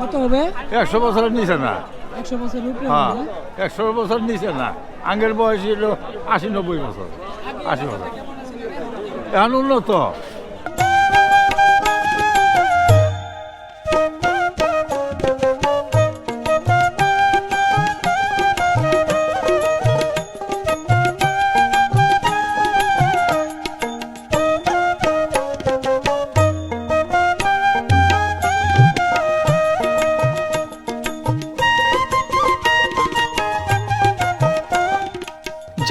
কত হবে? একশো বছরের নিচে না। একশো বছর উপরে হ্যাঁ একশো বছর নিচে না। আঙ্গের বয়স ছিল আশি নব্বই বছর আশি বছর। এখন উন্নত।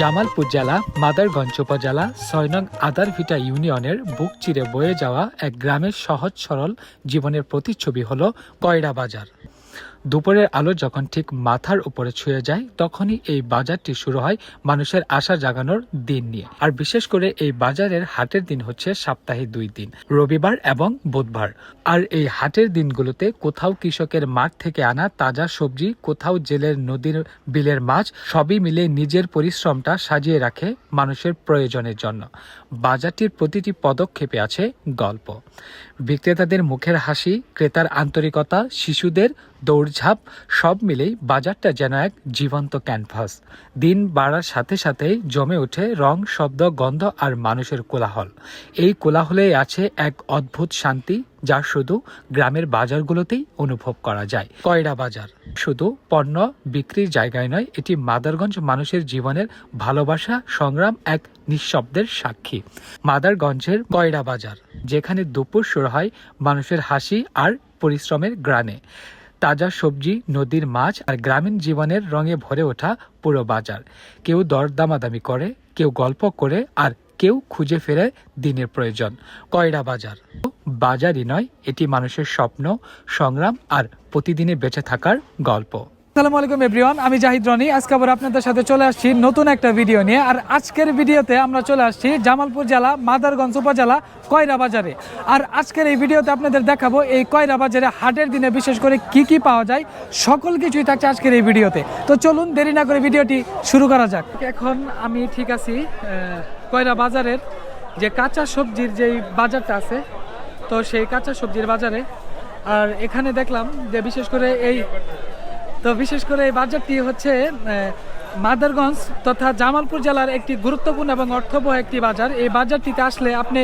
জামালপুর জেলা, মাদারগঞ্জ উপজেলা ছয় নং আদারভিটা ইউনিয়নের বুক চিরে বয়ে যাওয়া এক গ্রামের সহজ সরল জীবনের প্রতিচ্ছবি হল কয়রা বাজার। দুপুরের আলো যখন ঠিক মাথার উপরে ছুঁয়ে যায়, তখনই এই বাজারটি শুরু হয় মানুষের আশা জাগানোর দিন নিয়ে। আর বিশেষ করে এই বাজারের হাটের দিন হচ্ছে সপ্তাহে দুই দিন, রবিবার এবং বুধবার। আর এই হাটের দিনগুলোতে কোথাও কৃষকের মাঠ থেকে আনা তাজা সবজি, কোথাও জেলের নদীর বিলের মাছ, সবই মিলে নিজের পরিশ্রমটা সাজিয়ে রাখে মানুষের প্রয়োজনের জন্য। বাজারটির প্রতিটি পদক্ষেপে আছে গল্প। বিক্রেতাদের মুখের হাসি, ক্রেতার আন্তরিকতা, শিশুদের দৌড়ঝাঁপ, সব মিলেই বাজারটা যেন এক জীবন্ত ক্যানভাস। দিন বাড়ার সাথে সাথেই জমে ওঠে রং, শব্দ, গন্ধ আর মানুষের কোলাহল। এই কোলাহলেই আছে এক অদ্ভুত শান্তি যা শুধু গ্রামের বাজারগুলোতেই অনুভব করা যায়। কয়রা বাজার। শুধু পণ্য বিক্রির জায়গায় নয়, এটি মাদারগঞ্জ মানুষের জীবনের ভালোবাসা, সংগ্রাম এক নিঃশব্দের সাক্ষী। মাদারগঞ্জের কয়রা বাজার, যেখানে দুপুর শুরু হয় মানুষের হাসি আর পরিশ্রমের গ্রানে। তাজা সবজি, নদীর মাছ আর গ্রামীণ জীবনের রঙে ভরে ওঠা পুরো বাজার। কেউ দরদামাদামি করে, কেউ গল্প করে আর কেউ খুঁজে ফেরে দিনের প্রয়োজন। কয়রা বাজার। বাজারই নয়, এটি মানুষের স্বপ্ন, সংগ্রাম আর প্রতিদিনে বেঁচে থাকার গল্প। আসসালামু আলাইকুম এভরিওয়ান আমি জাহিদ রনি। আজকে আবার আপনাদের সাথে চলে আসছি নতুন একটা ভিডিও নিয়ে। আর আজকের ভিডিওতে আমরা চলে আসছি জামালপুর জেলা, মাদারগঞ্জ উপজেলা, কয়রা বাজারে। আর আজকের এই ভিডিওতে আপনাদের দেখাবো এই কয়রা বাজারে হাটের দিনে বিশেষ করে কি কি পাওয়া যায়, সকল কিছুই থাকছে আজকের এই ভিডিওতে তো চলুন দেরি না করে ভিডিওটি শুরু করা যাক। এখন আমি ঠিক আছি কয়রা বাজারের যে কাঁচা সবজির যেই বাজারটা আছে, তো সেই কাঁচা সবজির বাজারে। আর এখানে দেখলাম যে বিশেষ করে এই তো বিশেষ করে এই বাজারটি হচ্ছে মাদারগঞ্জ তথা জামালপুর জেলার একটি গুরুত্বপূর্ণ এবং অর্থবহ একটি বাজার। এই বাজারটিতে আসলে আপনি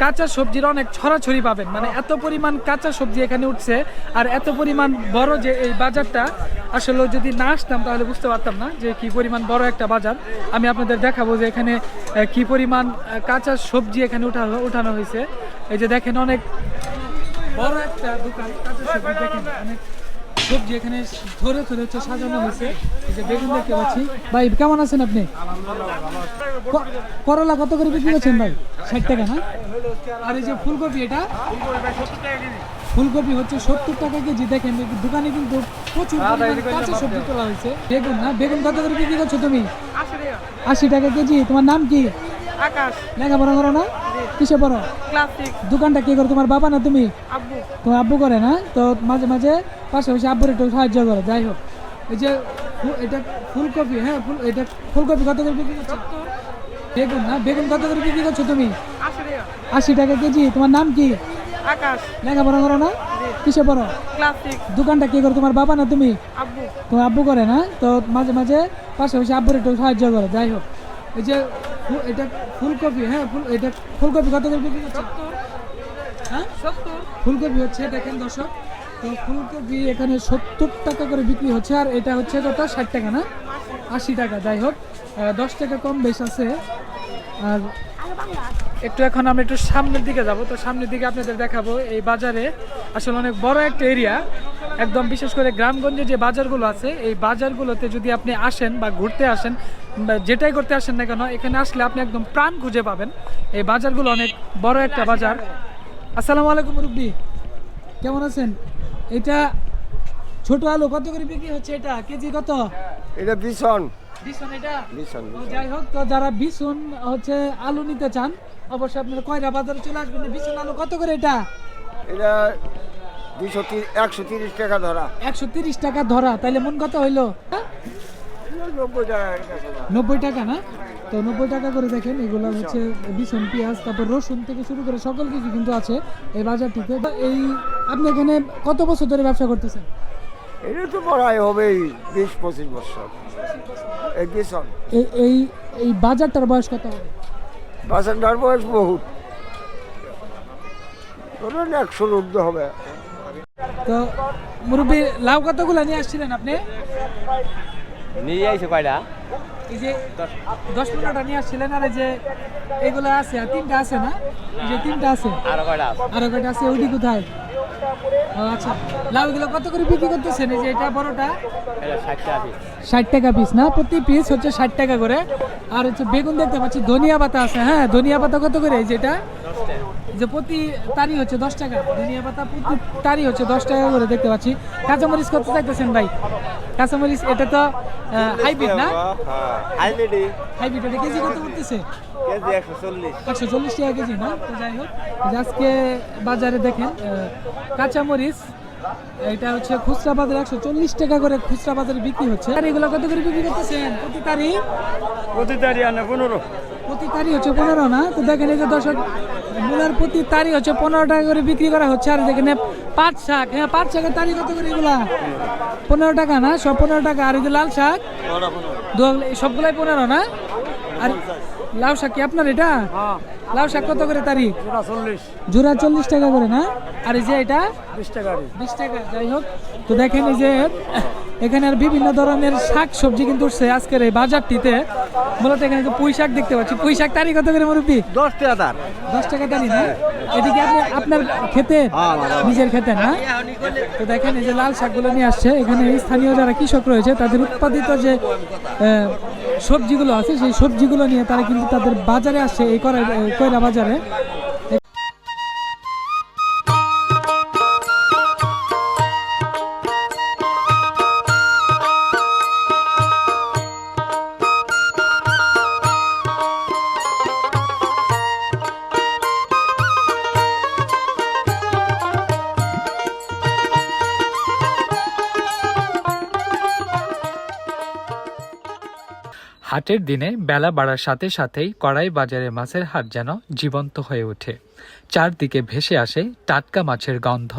কাঁচা সবজির অনেক ছড়াছড়ি পাবেন। মানে এত পরিমাণ কাঁচা সবজি এখানে উঠছে আর এত পরিমাণ বড় যে এই বাজারটা, আসলে যদি না আসতাম তাহলে বুঝতে পারতাম না যে কি পরিমাণ বড় একটা বাজার। আমি আপনাদের দেখাবো যে এখানে কি পরিমাণ কাঁচা সবজি এখানে উঠানো উঠানো হয়েছে। এই যে দেখেন অনেক বড় একটা দোকান, কাঁচা সবজি দেখেন, অনেক সবজি এখানে ধরে ধরে হচ্ছে সাজানো হয়েছে। যে বেগুন দেখতে পাচ্ছি। ভাই কেমন আছেন আপনি? করলা কত করে বিক্রি করছেন ভাই? ষাট টাকা না? আর এই যে ফুলকপি এটা? ফুলকপি হচ্ছে সত্তর টাকা কেজি। দেখেন দোকানে কিন্তু প্রচুর কাঁচা সবজি তোলা হয়েছে। বেগুন না? বেগুন কত করে বিক্রি করছ তুমি? আশি টাকা কেজি। তোমার নাম কি? আকাশ। লেখাপড়া করো না? কিসে পড়ো? দোকানটা কি করো? তোমার বাবা না তুমি? আব্বু। তোমার আব্বু করে না? তো মাঝে মাঝে পাশাপাশি আব্বুর একটু সাহায্য করে যাই হোক। এই যে এটা ফুলকপি হ্যাঁ ফুল এটা ফুলকপি কত করে বিক্রি করছ? বেগুন না? বেগুন কত করে বিক্রি করছ তুমি? আশি টাকা। কেজি তোমার নাম কি? আকাশ। লেখাপড়া করো না? কিসে পড়ো? দোকানটা কি করো? তোমার বাবা না তুমি? আব্বু। তোমার আব্বু করে না? তো মাঝে মাঝে পাশাপাশি আব্বুর একটু সাহায্য করে যাই হোক। এই যে এটা ফুলকপি হ্যাঁ ফুল এটা ফুলকপি কত করে বিক্রি হ্যাঁ? ফুলকপি হচ্ছে দেখেন দর্শক তো ফুলকপি এখানে সত্তর টাকা করে বিক্রি হচ্ছে আর এটা হচ্ছে কত? ষাট টাকা না? আশি। টাকা যাই হোক দশ টাকা কম বেশ আছে আর একটু এখন আমরা একটু সামনের দিকে যাব। তো সামনের দিকে আপনাদের দেখাবো এই বাজারে আসলে অনেক বড় একটা এরিয়া একদম বিশেষ করে গ্রামগঞ্জে যে বাজারগুলো আছে, এই বাজারগুলোতে যদি আপনি আসেন বা ঘুরতে আসেন যেটাই করতে আসেন না কেন, এখানে আসলে আপনি একদম প্রাণ খুঁজে পাবেন। এই বাজারগুলো অনেক বড় একটা বাজার। আসসালামু আলাইকুম রুব্বি কেমন আছেন? এটা ছোট আলু কত করে বিক্রি হচ্ছে এটা? কেজি কত? এটা ভীষণ বিছন এটা? ভীষণ যাই হোক তো যারা বিছুন হচ্ছে আলু নিতে চান অবশ্যই আপনারা কয়রা বাজারে চলে আসবেন? বিছুন আলু কত করে এটা? এটা দুইশো একশো তিরিশ টাকা ধরা। একশো তিরিশ টাকা ধরা তাইলে মন কত হইল? নব্বই টাকা না। নব্বই টাকা না? তো নব্বই টাকা করে দেখেন এগুলো হচ্ছে বিছন পেঁয়াজ তারপর রসুন থেকে শুরু করে সকল কিছু কিন্তু আছে এই বাজারটিতে। এই আপনি এখানে কত বছর ধরে ব্যবসা করতেছেন? এটা তো পড়াই হবে বিশ পঁচিশ বছর। এই এই বাজারটার বয়স কত হবে? বাসনটার বয়স বহুত। ধরুন একশোর ঊর্ধ্ব হবে। তো মুরব্বী লাউ কতগুলো নিয়ে আসছিলেন আপনি? নিয়ে আইছে কয়টা? এই যে দশ পনেরোটা নিয়ে আসছিলেন আর এই যে এগুলো আছে আর তিনটা আছে না? যে তিনটা আছে? আরও কয়টা আছে? আরও কয়টা আছে? ওইটি কোথায়? আচ্ছা। লাউ এগুলো কত করে বিক্রি করতেছেন? এই যে এটা বড়টা? ষাট টাকা পিস না? প্রতি পিস হচ্ছে ষাট টাকা করে। আর হচ্ছে বেগুন দেখতে পাচ্ছি ধনিয়া পাতা আছে হ্যাঁ? ধনিয়া পাতা কত করে এই যেটা যে প্রতি তারি হচ্ছে দশ টাকা। ধনিয়া পাতা প্রতি তারি হচ্ছে দশ টাকা করে দেখতে পাচ্ছি। কাঁচামরিচ কত চাইতেছেন ভাই? কাঁচামরিচ এটা তো হাইব্রিড না? হাইব্রিড। এটা কেজি কত করতেছে একশো চল্লিশ। টাকা কেজি না? তো যাই হোক আজকে বাজারে দেখেন কাঁচামরিচ এটা হচ্ছে খুচরা বাজারে একশো চল্লিশ টাকা করে খুচরা বাজারে বিক্রি হচ্ছে। আর এগুলো কত করে বিক্রি করতেছেন? প্রতি তারি প্রতি তারি আনে পনেরো। প্রতি তারি হচ্ছে পনেরো না? তো দেখেন এই যে দর্শক মূলার প্রতি তারি হচ্ছে পনেরো টাকা করে বিক্রি করা হচ্ছে। আর যেখানে পাট শাক হ্যাঁ পাট শাকের তারি কত করে এগুলা? পনেরো টাকা না? সব পনেরো টাকা। আর এই যে লাল শাক? সবগুলাই পনেরো না? আর লাউ শাক কি আপনার এটা? লাউ শাক কত করে তারি? জোড়া চল্লিশ। টাকা করে না? আর এই যে এটা? বিশ টাকা বিশ টাকা যাই হোক। তো দেখেন এই যে এখানে আর বিভিন্ন ধরনের শাক সবজি কিন্তু উঠছে আজকের এই বাজারটিতে। মূলত এখানে পুঁই শাক দেখতে পাচ্ছি। পুঁই শাক তারি কত করে মুরব্বী? দশ টাকা তার। দশ টাকা তারি না? এদিকে আপনি আপনার খেতে? নিজের খেতে না? তো দেখেন এই যে লাল শাকগুলো নিয়ে আসছে। এখানে স্থানীয় যারা কৃষক রয়েছে তাদের উৎপাদিত যে সবজিগুলো আছে সেই সবজিগুলো নিয়ে তারা কিন্তু তাদের বাজারে আসছে এই কয়রা বাজারে। হাটের দিনে বেলা বাড়ার সাথে সাথেই কড়াই বাজারে মাছের হাট যেন জীবন্ত হয়ে ওঠে। চারদিকে ভেসে আসে টাটকা মাছের গন্ধ,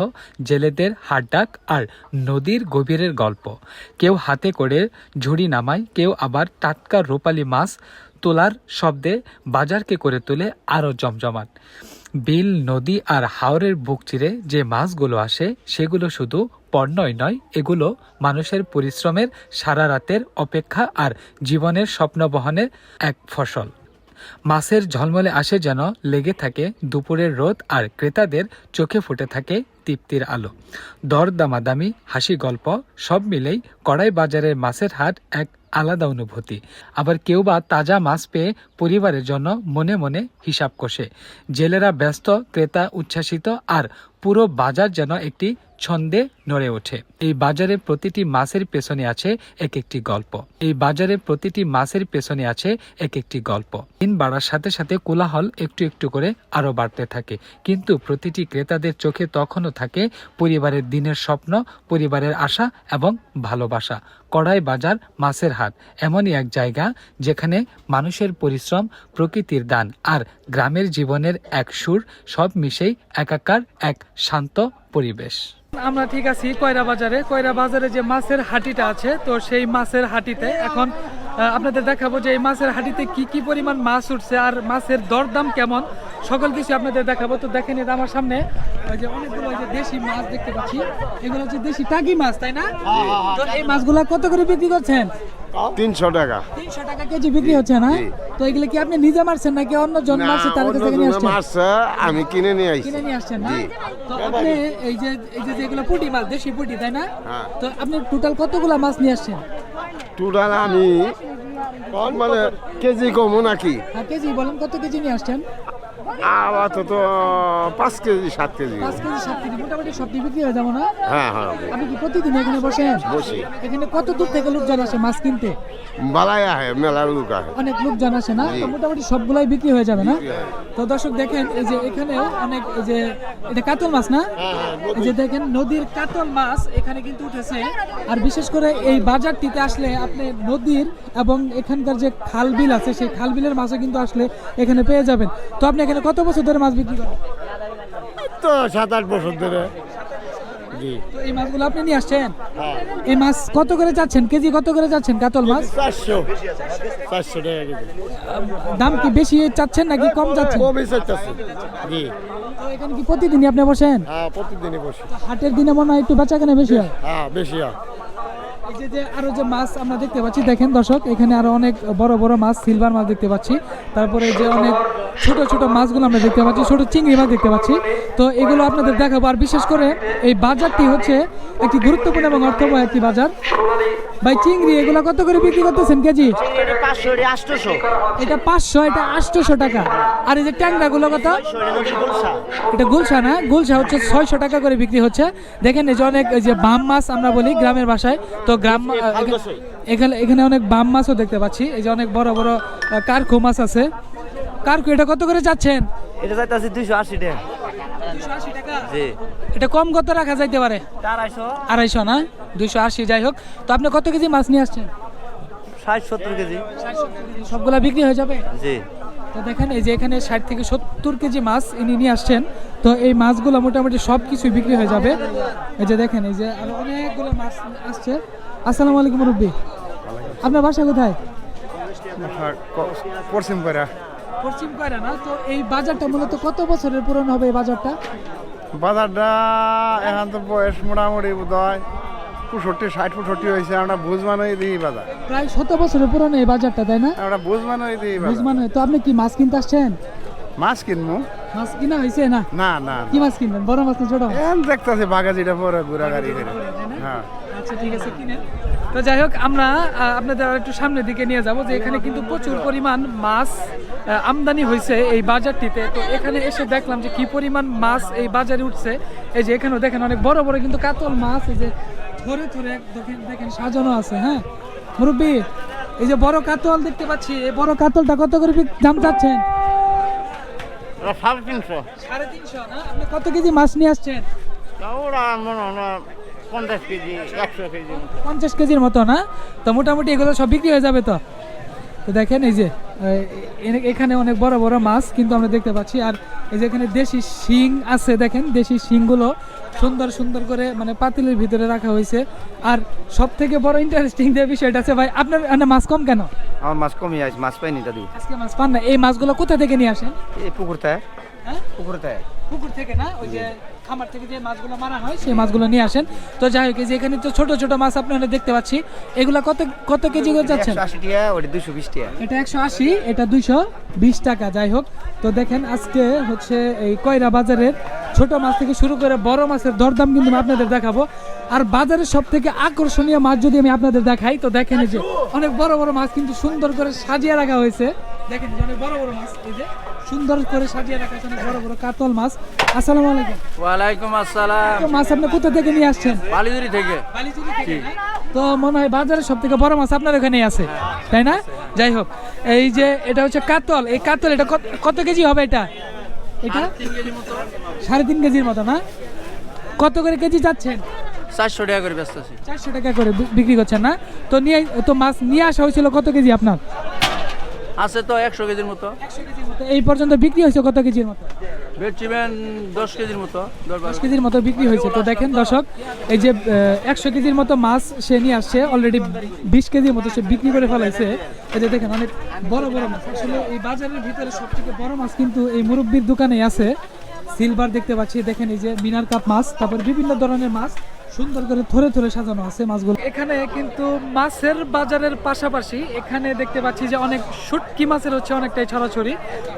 জেলেদের হাড্ডাক আর নদীর গভীরের গল্প। কেউ হাতে করে ঝুড়ি নামায়, কেউ আবার টাটকা রূপালী মাছ তোলার শব্দে বাজারকে করে তোলে আরও জমজমাট। বিল, নদী আর হাওরের বুক চিরে যে মাছগুলো আসে, সেগুলো শুধু পণ্যই নয়, এগুলো মানুষের পরিশ্রমের সারা রাতের অপেক্ষা আর জীবনের স্বপ্ন বহনের এক ফসল। মাছের ঝলমলে আসে যেন লেগে থাকে দুপুরের রোদ আর ক্রেতাদের চোখে ফুটে থাকে তৃপ্তির আলো। দর দামাদামি, হাসি গল্প, সব মিলেই কড়াই বাজারের মাছের হাট এক আলাদা অনুভূতি। আবার কেউ বা তাজা মাছ পেয়ে পরিবারের জন্য মনে মনে হিসাব কষে। জেলেরা ব্যস্ত, ক্রেতা উচ্ছ্বাসিত, আর পুরো বাজার যেন একটি ছন্দে নড়ে ওঠে। এই বাজারে প্রতিটি মাছের পেছনে আছে এক একটি গল্প। এই বাজারে প্রতিটি মাছের পেছনে আছে এক একটি গল্প। দিন বাড়ার সাথে সাথে কোলাহল একটু একটু করে আরও বাড়তে থাকে। কিন্তু প্রতিটি ক্রেতাদের চোখে তখনও থাকে পরিবারের দিনের স্বপ্ন, পরিবারের আশা এবং ভালোবাসা। কড়াই বাজার, মাছের হাট, এমনই এক জায়গা যেখানে মানুষের পরিশ্রম, প্রকৃতির দান আর গ্রামের জীবনের এক সুর সব মিশেই একাকার এক শান্ত পরিবেশ। আমরা ঠিক আছি কয়রা বাজারে। কয়রা বাজারে যে মাছের হাটিটা আছে, তো সেই মাছের হাটিতে এখন আপনাদের দেখাবো যে এই মাছের হাটিতে কি কি পরিমাণ মাছ উঠছে আর মাছের দরদাম কেমন। সকল কিছু আপনাদের দেখাবো। তো দেখেন এটা আমার সামনে ওই যে অনেকগুলো ওই যে দেশি মাছ দেখতে পাচ্ছি। এগুলো হচ্ছে দেশি টাকি মাছ তাই না? তো এই মাছগুলো কত করে বিক্রি করছেন? তিনশো টাকা। তিনশো টাকা কেজি বিক্রি হচ্ছে না? তো এগুলো কি আপনি নিজে মারছেন নাকি অন্য জন মারছে তার কাছে নিয়ে আসছেন? মাছ আমি কিনে নিয়ে আইছি কিনে নিয়ে আসছেন না? তো আপনি এই যে এই যে যেগুলো পুঁটি মাছ দেশি পুঁটি তাই না? হ্যাঁ। তো আপনি টোটাল কতগুলা মাছ নিয়ে আসছেন? টোটাল আমি কোন মানে কেজি কমো নাকি? আর কেজি বলেন কত কেজি নিয়ে আসছেন? আপাতত পাঁচ কেজি সাত কেজি। পাঁচ কেজি সাত কেজি মোটামুটি সবটি বিক্রি হয়ে যাব না? হ্যাঁ হ্যাঁ আপনি কি প্রতিদিন এখানে বসেন? বসি। এখানে কত দূর থেকে লোকজন আসে মাছ কিনতে? বালাই আহে মেলার লোক আহে অনেক লোকজন আসে না? তো মোটামুটি সবগুলাই বিক্রি হয়ে যাবে না? তো দর্শক দেখেন এই যে এখানেও অনেক এই যে এটা কাতল মাছ না? এই যে দেখেন নদীর কাতল মাছ এখানে কিন্তু উঠেছে। আর বিশেষ করে এই বাজারটিতে আসলে আপনি নদীর এবং এখানকার যে খাল বিল আছে সেই খাল বিলের মাছও কিন্তু আসলে এখানে পেয়ে যাবেন। তো আপনি এখানে কত বছর ধরে মাছ বিক্রি করেন? তো সাত আট বছর ধরে। জি। তো এই মাছগুলো আপনি নিয়ে আসছেন? এই মাছ কত করে যাচ্ছেন? কেজি কত করে যাচ্ছেন কাতল মাছ? চারশো। চারশো টাকা কেজি। দাম কি বেশি চাচ্ছেন নাকি কম যাচ্ছেন? কমই চাইতেছে। জি। তো এখানে কি প্রতিদিনই আপনি বসেন? হ্যাঁ প্রতিদিনই বসি। হাটের দিনে মনে হয় একটু বেচা কেনা বেশি হয়। হ্যাঁ বেশি হয়। এই যে যে আরও যে মাছ আমরা দেখতে পাচ্ছি দেখেন দর্শক এখানে আরও অনেক বড় বড় মাছ সিলভার মাছ দেখতে পাচ্ছি। তারপরে যে অনেক ছোট ছোট মাছগুলো আমরা দেখতে পাচ্ছি ছোট চিংড়ি মাছ দেখতে পাচ্ছি। তো এগুলো আপনাদের দেখাবো আর বিশেষ করে এই বাজারটি হচ্ছে একটি গুরুত্বপূর্ণ এবং অর্থবহ একটি বাজার। ভাই চিংড়ি এগুলো কত করে বিক্রি করতেছেন কেজি? পাঁচশো আটশোশো। এটা পাঁচশো এটা আটশোশো টাকা। আর এই যে ট্যাংরা গুলো কত? এটা গুলশা না? গুলশা হচ্ছে ছয়শো টাকা করে বিক্রি হচ্ছে। দেখেন এই যে অনেক এই যে বাম মাছ আমরা বলি গ্রামের ভাষায়। তো গ্রাম এখানে এখানে অনেক বাম মাছও দেখতে পাচ্ছি। এই যে অনেক বড় বড় কার্কু মাছ আছে। কার্কু এটা কত করে যাচ্ছেন? এটা যাইতেছে দুইশো আশি টাকা। এটা কম কত রাখা যাইতে পারে? আড়াইশো। আড়াইশো না? দুইশো আশি যাই হোক। তো আপনি কত কেজি মাছ নিয়ে আসছেন? ষাট সত্তর কেজি। সবগুলা বিক্রি হয়ে যাবে? জি। তো দেখেন এই যে এখানে ষাট থেকে সত্তর কেজি মাছ ইনি নিয়ে আসছেন তো এই মাছগুলো মোটামুটি সব কিছুই বিক্রি হয়ে যাবে। এই যে দেখেন এই যে আরও অনেকগুলো মাছ আসছে। আসসালামু আলাইকুম রব্বি আপনার বাসা কোথায়? পশ্চিম পাড়া। পশ্চিম কয়রা না? তো এই বাজারটা মূলত কত বছরের পুরনো হবে এই বাজারটা? বাজারটা এখন তো বয়স মোটামুটি বোধ হয় পঁয়ষট্টি ষাট পঁয়ষট্টি হয়েছে আমরা বুঝমানই দিই বাজার। প্রায় শত বছরের পুরনো এই বাজারটা তাই না? আমরা বুঝমানই দিই বাজার। বুঝমান তো আপনি কি মাছ কিনতে আসছেন? মাছ কিনবো। মাছ কিনা হয়েছে না? না না কি মাছ কিনবেন? বড় মাছ না ছোট? এখন দেখতেছি পরে ঘোরা গাড়ি করে। হ্যাঁ। আচ্ছা ঠিক আছে কিনেন। তো যাই হোক আমরা আপনাদের একটু সামনের দিকে নিয়ে যাব যে এখানে কিন্তু প্রচুর পরিমাণ মাছ আমদানি হয়েছে এই বাজারটিতে। তো এখানে এসে দেখলাম যে কি পরিমাণ মাছ এই বাজারে উঠছে। এই যে এখানেও দেখেন অনেক বড় বড় কিন্তু কাতল মাছ এই যে ধরে ধরে দেখেন দেখেন সাজানো আছে হ্যাঁ? মুরব্বী এই যে বড় কাতল দেখতে পাচ্ছি এই বড় কাতলটা কত করে দাম চাচ্ছেন? সাড়ে তিনশো। সাড়ে তিনশো না? আপনি কত কেজি মাছ নিয়ে আসছেন? পঞ্চাশ কেজি একশো কেজি পঞ্চাশ কেজির মতো না? তো মোটামুটি এগুলো সব বিক্রি হয়ে যাবে তো? তো দেখেন এই যে এখানে অনেক বড় বড় মাছ কিন্তু আমরা দেখতে পাচ্ছি। আর এই যে এখানে দেশি শিং আছে দেখেন দেশি শিংগুলো। সুন্দর সুন্দর করে মানে পাতিলের ভিতরে রাখা হয়েছে। আর সব থেকে বড় ইন্টারেস্টিং যে বিষয়টা আছে ভাই আপনার মানে মাছ কম কেন? আমার মাছ কমই আছে মাছ পাইনি দাদু। আজকে মাছ পান না। এই মাছগুলো কোথা থেকে নিয়ে আসেন? এই পুকুর থেকে। হ্যাঁ? থেকে। পুকুর থেকে না? ওই যে খামার থেকে যে মাছগুলো মারা হয় সেই মাছগুলো নিয়ে আসেন। তো যাই হোক যে এখানে তো ছোট ছোট মাছ আপনারা দেখতে পাচ্ছি। এগুলা কত কত কেজি করে যাচ্ছেন? টাকা এটা একশো আশি এটা দুইশো বিশ টাকা যাই হোক। তো দেখেন আজকে হচ্ছে এই কয়রা বাজারের ছোট মাছ থেকে শুরু করে বড় মাছের দরদাম কিন্তু আপনাদের দেখাবো। আর বাজারের সব থেকে আকর্ষণীয় মাছ যদি আমি আপনাদের দেখাই তো দেখেন এই যে অনেক বড় বড় মাছ কিন্তু সুন্দর করে সাজিয়ে রাখা হয়েছে। দেখেন অনেক বড় বড় মাছ এই যে সুন্দর করে সাজিয়ে রাখা আছে বড় বড় কাতল মাছ। আসসালামু আলাইকুম। ওয়ালাইকুম আসসালাম। মাছ আপনি কোথা থেকে নিয়ে আসছেন? বালিজুরি থেকে। তো মনে হয় সব থেকে বড় মাছ আপনার ওখানেই আছে তাই না? যাই হোক এই যে এটা হচ্ছে কাতল। এই কাতল এটা কত- কত কেজি হবে এটা? এটা? সাড়ে তিন কেজির মতো। না? কত করে কেজি যাচ্ছেন? চারশো টাকা করে ব্যস্ত আছি চারশো টাকা করে বিক্রি করছেন না? তো নিয়ে তো মাছ নিয়ে আসা হয়েছিল কত কেজি আপনার? আছে তো একশো কেজির মতো। এই পর্যন্ত বিক্রি হয়েছে কত কেজির মতো? বেডচিমেন দশ কেজির মতো দশ কেজির মতো বিক্রি হয়েছে। তো দেখেন দর্শক এই যে একশো কেজির মতো মাছ সে নিয়ে আসছে। অলরেডি বিশ কেজির মতো সে বিক্রি করে ফেলাইছে। এই যে দেখেন অনেক বড় বড় মাছ। আসলে এই বাজারের ভিতরে সব থেকে বড় মাছ কিন্তু এই মুরব্বির দোকানে আছে। সিলভার দেখতে পাচ্ছি। দেখেন এই যে মিনার কাপ মাছ তারপর বিভিন্ন ধরনের মাছ। সুন্দর করে ধরে ধরে সাজানো আছে মাছগুলো। এখানে কিন্তু মাছের বাজারের পাশাপাশি এখানে দেখতে পাচ্ছি যে অনেক শুটকি মাছের হচ্ছে অনেকটাই ছড়াছড়ি।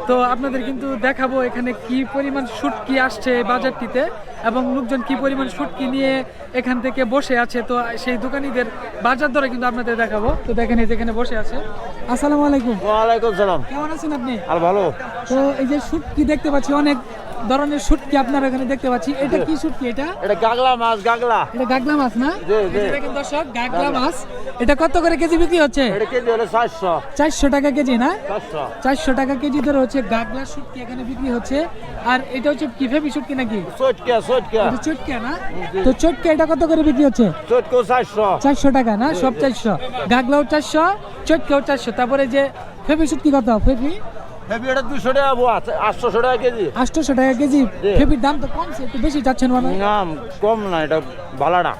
তো আপনাদের কিন্তু দেখাবো এখানে কি পরিমাণ শুটকি আসছে এই বাজারটিতে এবং লোকজন কি পরিমাণ শুটকি নিয়ে এখান থেকে বসে আছে। তো সেই দোকানিদের বাজার দরে কিন্তু আপনাদের দেখাবো। তো দেখেন এই যেখানে বসে আছে। আসসালামু আলাইকুম। ওয়ালাইকুম সালাম। কেমন আছেন আপনি? আর ভালো। তো এই যে শুটকি দেখতে পাচ্ছি অনেক ধরনের শুটকি আপনার এখানে দেখতে পাচ্ছি। এটা কি শুটকি এটা? এটা গাগলা মাছ গাগলা। এটা গাগলা মাছ না? দেখেন দর্শক গাগলা মাছ। এটা কত করে কেজি বিক্রি হচ্ছে? এটা কেজি হলো চারশো। চারশো টাকা কেজি না? চারশো। চারশো টাকা কেজি ধরে হচ্ছে গাগলা শুটকি এখানে বিক্রি হচ্ছে। আর এটা হচ্ছে কি ফেবি শুটকি নাকি? চটকা চটকা এটা চটকা না? তো চটকা এটা কত করে বিক্রি হচ্ছে? চটকো চারশো। চারশো টাকা না? সব চারশো। গাগলাও চারশো চটকাও চারশো। তারপরে যে ফেবি শুটকি কত? ফেবি দুশো টাকা বুয়া আটশো টাকা কেজি। আটশোশো টাকা কেজি। ফেবির দাম তো কমছে একটু বেশি চাচ্ছেন মনে হয়। না কম না এটা ভালো না।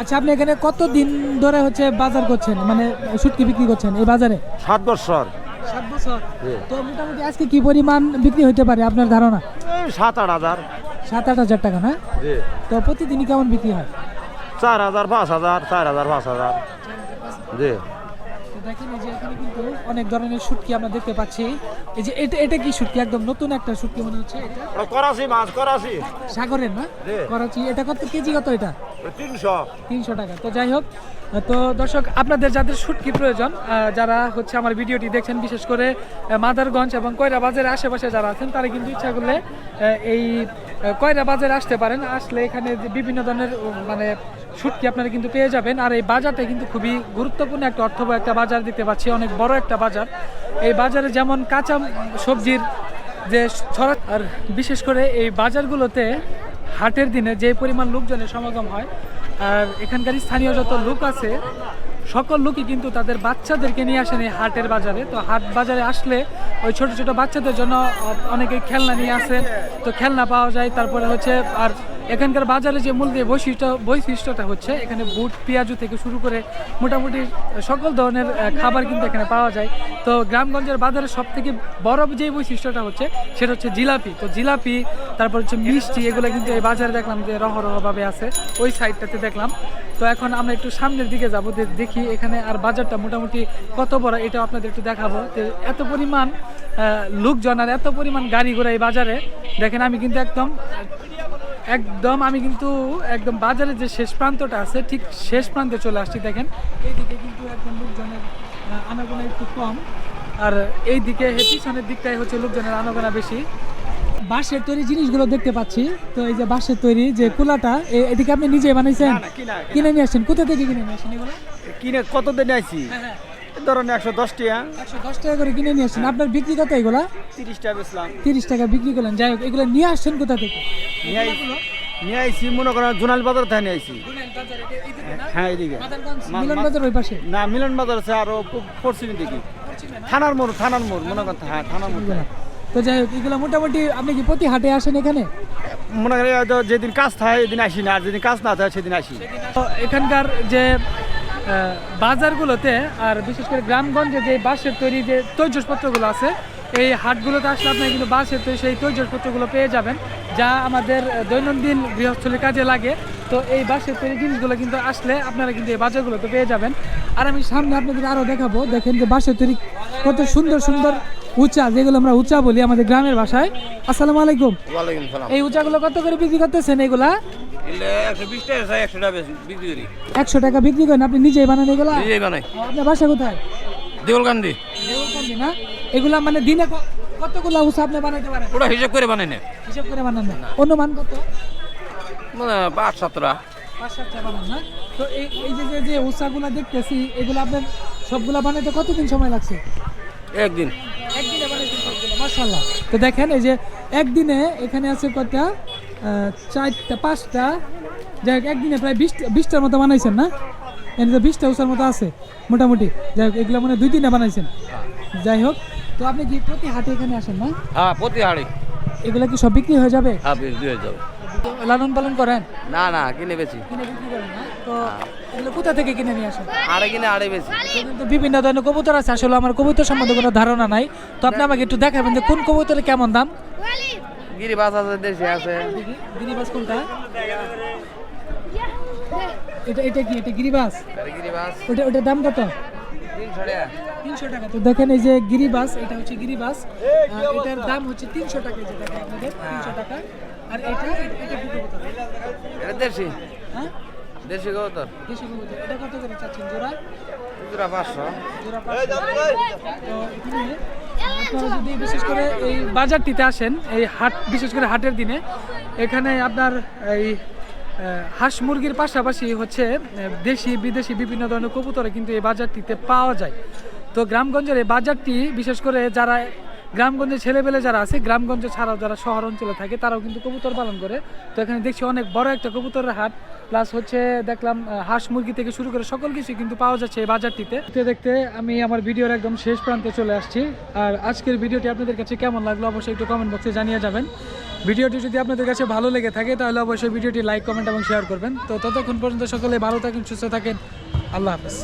আচ্ছা আপনি এখানে কত দিন ধরে হচ্ছে বাজার করছেন? মানে শুটকি বিক্রি করছেন এই বাজারে? সাত বছর। সাত বছর। তো মোটামুটি আজকে কি পরিমাণ বিক্রি হতে পারে আপনার ধারণা? সাত আট হাজার। সাত আট হাজার টাকা না? তো প্রতিদিনই কেমন বিক্রি হয়? চার হাজার পাঁচ হাজার চার হাজার পাঁচ হাজার। জি। দেখেন এই যে এখানে কিন্তু অনেক ধরনের শুটকি আমরা দেখতে পাচ্ছি। এই যে এটা এটা কি শুটকি? একদম নতুন একটা শুটকি মনে হচ্ছে এটা। করাচি মাছ করাচি। সাগরের না? করাচি। এটা কত কেজি কত এটা? তিনশো। তিনশো টাকা। তো যাই হোক তো দর্শক, আপনাদের যাদের শুটকি প্রয়োজন যারা হচ্ছে আমার ভিডিওটি দেখছেন, বিশেষ করে মাদারগঞ্জ এবং কয়রা বাজারের আশেপাশে যারা আছেন, তারা কিন্তু ইচ্ছা করলে এই কয়রা বাজারে আসতে পারেন। আসলে এখানে বিভিন্ন ধরনের মানে শুটকি আপনারা কিন্তু পেয়ে যাবেন। আর এই বাজারটা কিন্তু খুবই গুরুত্বপূর্ণ একটা অর্থবহ একটা বাজার দিতে পাচ্ছি অনেক বড় একটা বাজার। এই বাজারে যেমন কাঁচা সবজির যে ছড়া, আর বিশেষ করে এই বাজারগুলোতে হাটের দিনে যে পরিমাণ লোকজনের সমাগম হয় আর এখানকার স্থানীয় যত লোক আছে সকল লোকই কিন্তু তাদের বাচ্চাদেরকে নিয়ে আসেন এই হাটের বাজারে। তো হাট বাজারে আসলে ওই ছোট ছোট বাচ্চাদের জন্য অনেকে খেলনা নিয়ে আসে। তো খেলনা পাওয়া যায়, তারপরে হচ্ছে আর এখানকার বাজারে যে মূল যে বৈশিষ্ট্য, বৈশিষ্ট্যটা হচ্ছে এখানে বুট, পেঁয়াজু থেকে শুরু করে মোটামুটি সকল ধরনের খাবার কিন্তু এখানে পাওয়া যায়। তো গ্রামগঞ্জের বাজারে সব থেকে বড় যে বৈশিষ্ট্যটা হচ্ছে, সেটা হচ্ছে জিলাপি। তো জিলাপি, তারপর হচ্ছে মিষ্টি, এগুলো কিন্তু এই বাজারে দেখলাম যে রহরহভাবে আছে। ওই সাইডটাতে দেখলাম। তো এখন আমরা একটু সামনের দিকে যাব দেখি এখানে আর বাজারটা মোটামুটি কত বড়, এটা আপনাদের একটু দেখাবো। এত পরিমাণ লোকজন আর এত পরিমাণ গাড়ি ঘোড়া এই বাজারে। দেখেন আমি কিন্তু একদম একদম আমি কিন্তু একদম বাজারের যে শেষ প্রান্তটা আছে, ঠিক শেষ প্রান্তে চলে আসছি, দেখেন। এইদিকে কিন্তু একদম লোকজনের আনাগোনা একটু কম। আর এই দিকে পিছনের দিকটাই হচ্ছে লোকজনের আনাগোনা বেশি। বাঁশের তৈরি জিনিসগুলো দেখতে পাচ্ছি। তো এই যে বাঁশের তৈরি যে কুলাটা এদিকে আপনি নিজে বানাইছেন? কিনে নিয়ে আসছেন? কোথা থেকে কিনে নিয়ে আসেন এগুলো? কিনে কত দিন আইছি হ্যাঁ হ্যাঁ। ধরেন একশো দশ টাকা। একশো দশ টাকা করে কিনে নিয়ে আসছেন। আপনার বিক্রি কত এগুলা? তিরিশ টাকা বেচলাম। তিরিশ টাকা বিক্রি করলেন। যাই হোক এগুলো নিয়ে আসছেন কোথা থেকে? নিয়ে আইছি মনে করেন জোনাল বাজার থেকে নিয়ে আইছি। হ্যাঁ এইদিকে মা- মিলন বাজার ওই পাশে? না মিলন বাজার আছে আরও প- পশ্চিম দিকে থানার মোড় থানার মোড় মনে করেন হ্যাঁ থানার মোড়। তো যাই হোক এগুলো মোটামুটি আপনি কি প্রতি হাটে আসেন এখানে? মনে হয়তো যেদিন কাজ থাকে এদিন আসি না আর যেদিন কাজ না থাকে সেদিন আসি। তো এখানকার যে বাজারগুলোতে আর বিশেষ করে গ্রামগঞ্জে যে বাঁশের তৈরি যে তৈজসপত্রগুলো আছে এই হাটগুলোতে আসলে আপনি কিন্তু বাঁশের তৈরি সেই তৈজসপত্রগুলো পেয়ে যাবেন যা আমাদের দৈনন্দিন গৃহস্থলীর কাজে লাগে। তো এই বাঁশের তৈরি জিনিসগুলো কিন্তু আসলে আপনারা কিন্তু এই বাজারগুলোতে পেয়ে যাবেন। আর আমি সামনে আপনাদের আরও দেখাবো দেখেন যে বাঁশের তৈরি কত সুন্দর সুন্দর উঁচা যেগুলো আমরা উঁচা বলি আমাদের গ্রামের ভাষায়। আসসালামু আলাইকুম। এই উঁচাগুলো কত করে বিক্রি করতেছেন এগুলা? একশো টাকা বিক্রি করি। একশো টাকা বিক্রি করেন আপনি নিজেই বানান এগুলা? আপনার বাসা কোথায়? দেউলকান্দি। দেউলকান্দি না? এগুলা মানে দিনে কতগুলা উষা আপনি বানাইতে পারেন? ওটা হিসাব করে বানাই না হিসাব করে বানান না। অনুমান কত? মানে পাঁচ সাতটা পাঁচ সাতটা বানান না? তো এই এই যে যে দেখতেছি এগুলো আপনার সবগুলা বানাইতে কতদিন সময় লাগছে? একদিন। মাশাল্লাহ তো দেখেন এই যে একদিনে এখানে আছে কটা চারটা পাঁচটা। যাই হোক একদিনে প্রায় বিশটা বিশটার মতো বানাইছেন না? এখানে তো বিশটা উষার মতো আছে মোটামুটি। যাই হোক এগুলো মানে দুই দিনে বানাইছেন। যাই হোক তো আপনি কি প্রতি হাটে এখানে আসেন না? হ্যাঁ প্রতি হাটে। এগুলো কি সব বিক্রি হয়ে যাবে? হ্যাঁ বিক্রি হয়ে যাবে। লালন পালন করেন? না না কিনে বেশি। কিনে বিক্রি করেন না? তো এগুলো কোথা থেকে কিনে নিয়ে আসেন? আড়ে কিনে আড়ে বেশি। কিন্তু বিভিন্ন ধরনের কবুতর আছে আসলে আমার কবুতর সম্বন্ধে কোনো ধারণা নাই। তো আপনি আমাকে একটু দেখাবেন যে কোন কবুতরের কেমন দাম? গিরিবাস আছে দেশে আছে। গিরিবাস কোনটা? এটা এটা কি? এটা গিরিবাস? ওটা ওটার দাম কত? তিনশো টাকা। তো দেখেন এই যে গিরিবাস এটা হচ্ছে গিরিবাস। এটার দাম হচ্ছে তিনশো টাকা এই যে দেখেন আপনাদের তিনশো টাকা। আর এটা এটা দুটো কত এটা দেশি? হ্যাঁ? দেশি কবুতর? দেশি কবুতর। এটা কত করে চাচ্ছেন? জোড়া? দুটা পাঁচশো। জোড়া পাঁচশো। তো এখানে আপনারা যদি বিশেষ করে এই বাজারটিতে আসেন এই হাট বিশেষ করে হাটের দিনে এখানে আপনার এই হাঁস মুরগির পাশাপাশি হচ্ছে দেশি বিদেশি বিভিন্ন ধরনের কবুতরে কিন্তু এই বাজারটিতে পাওয়া যায়। তো গ্রামগঞ্জের এই বাজারটি বিশেষ করে যারা গ্রামগঞ্জের ছেলেবেলে যারা আছে, গ্রামগঞ্জ ছাড়াও যারা শহর অঞ্চলে থাকে, তারাও কিন্তু কবুতর পালন করে। তো এখানে দেখছি অনেক বড় একটা কবুতরের হাট। প্লাস হচ্ছে দেখলাম হাঁস মুরগি থেকে শুরু করে সকল কিছু কিন্তু পাওয়া যাচ্ছে এই বাজারটিতে। দেখতে দেখতে আমি আমার ভিডিওর একদম শেষ প্রান্তে চলে আসছি। আর আজকের ভিডিওটি আপনাদের কাছে কেমন লাগল অবশ্যই একটু কমেন্ট বক্সে জানিয়ে যাবেন। ভিডিওটি যদি আপনাদের কাছে ভালো লেগে থাকে, তাহলে অবশ্যই ভিডিওটি লাইক কমেন্ট এবং শেয়ার করবেন। তো ততক্ষণ পর্যন্ত সকলে ভালো থাকেন, সুস্থ থাকেন। আল্লাহ হাফেজ।